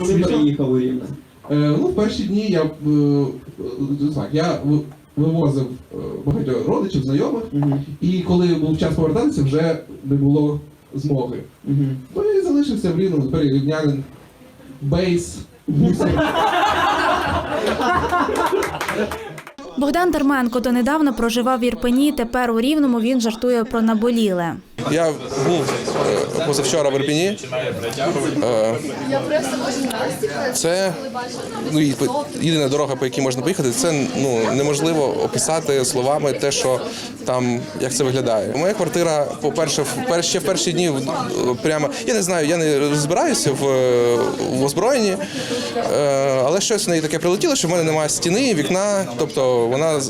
Коли приїхав у Рівне? Е, ну, в перші дні я, е, е, так, я вивозив е, багатьох родичів, знайомих, Угу. і коли був час повертатися, вже не було змоги. Угу. Ну і залишився в Рівному, тепер рівнянин, бейс. Богдан Терменко донедавна проживав в Ірпені. Тепер у Рівному він жартує про наболіле. Я був е, позавчора в Ірпіні. Е, Це ну, єдина дорога, по якій можна поїхати. Це ну неможливо описати словами те, що там як це виглядає. Моя квартира, по-перше, в пер- ще в перші дні е, прямо я не знаю, я не розбираюся в, в озброєнні, але щось в неї таке прилетіло, що в мене немає стіни, вікна. Тобто вона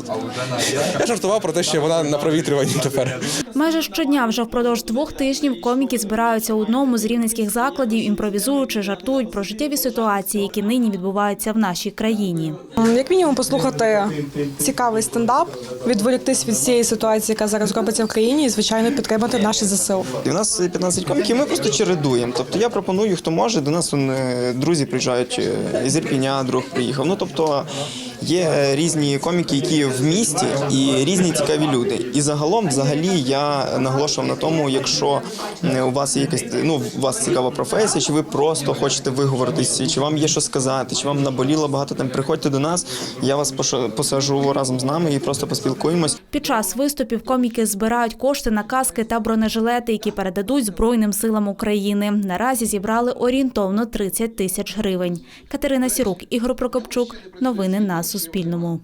я жартував про те, що вона на провітрюванні тепер. Майже щодня вже впродовж двох тижнів коміки збираються у одному з рівненських закладів, імпровізуючи, жартують про життєві ситуації, які нині відбуваються в нашій країні. Як мінімум послухати цікавий стендап, відволіктись від цієї ситуації, яка зараз робиться в країні, і звичайно підтримати наші ЗСУ. В нас 15 коміків, ми просто чередуємо. Тобто я пропоную, хто може. До нас е, друзі приїжджають е, з Ірпіня, друг приїхав. Ну тобто є е, різні коміки, які в місті, і різні цікаві люди. І загалом, взагалі, я наголошував на тому, якщо е, у вас є якась ну у вас цікава професія, чи ви просто хочете виговоритися, чи вам є що сказати, чи вам наболіло багато там. Приходьте до нас, я вас посажу разом з нами і просто поспілкуємось. Під час виступів коміки збирають кошти на каски та бронежилети, які передадуть Збройним силам України. Наразі зібрали орієнтовно 30 тисяч гривень. Катерина Сірук, Ігор Прокопчук. Новини на Суспільному.